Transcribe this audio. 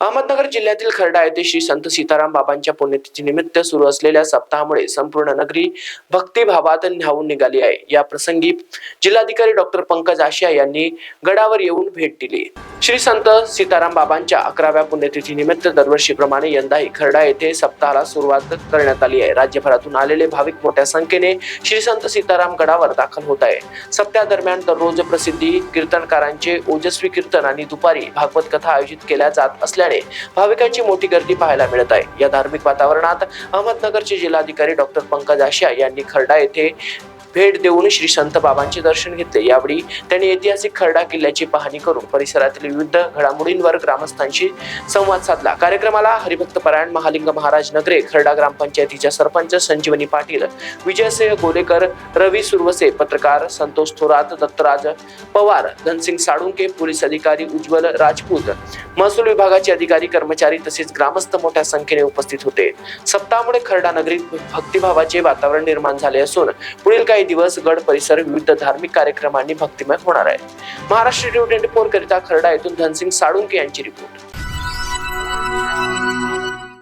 अहमदनगर जिल्ह्यातील खर्डा येथे श्री संत सीताराम बाबांच्या पुण्यतिथी निमित्त सुरू असलेल्या सप्ताहामुळे संपूर्ण नगरी भक्तिभावात न्हावून निघाली आहे. या प्रसंगी जिल्हाधिकारी डॉक्टर पंकज आशिया यांनी गडावर येऊन भेट दिली. श्री संत सीताराम बाबांच्या अकराव्या पुण्यतिथी निमित्त दरवर्षीप्रमाणे यंदाही खर्डा येथे सप्ताहाला सुरुवात करण्यात आली आहे. राज्यभरातून आलेले भाविक मोठ्या संख्येने श्री संत सीताराम गडावर दाखल होत आहे. सप्त्यादरम्यान दररोज प्रसिद्धी कीर्तनकारांचे ओजस्वी कीर्तन आणि दुपारी भागवत कथा आयोजित केल्या जात असल्याने भाविकांची मोठी गर्दी पाहायला मिळत आहे. या धार्मिक वातावरणात अहमदनगरचे जिल्हाधिकारी डॉक्टर पंकज आशिया यांनी खर्डा येथे भेट देऊन श्री संत बाबांचे दर्शन घेतले. यावेळी त्यांनी ऐतिहासिक खर्डा किल्ल्याची पाहणी करून परिसरातील विविध घडामोडींवर ग्रामस्थांशी संवाद साधला. कार्यक्रमाला हरिभक्त परायण महालिंग महाराज नगरे खर्डा ग्रामपंचायतीच्या सरपंच संजीवनी पाटील विजयसिंह गोलेकर रवी सुरवसे पत्रकार संतोष थोरात दत्तराज पवार धनसिंग साळुंके पोलीस अधिकारी उज्ज्वल राजपूत महसूल विभागाचे अधिकारी कर्मचारी तसेच ग्रामस्थ मोठ्या संख्येने उपस्थित होते. सप्ताहामुळे खर्डा नगरीत भक्तिभावाचे वातावरण निर्माण झाले असून पुढील काही दिवस गड परिसर विविध धार्मिक कार्यक्रमांनी भक्तिमय होणार आहे. महाराष्ट्र ट्वेंटी फोर करिता खर्डा येथून धनसिंग साळुंके यांची रिपोर्ट.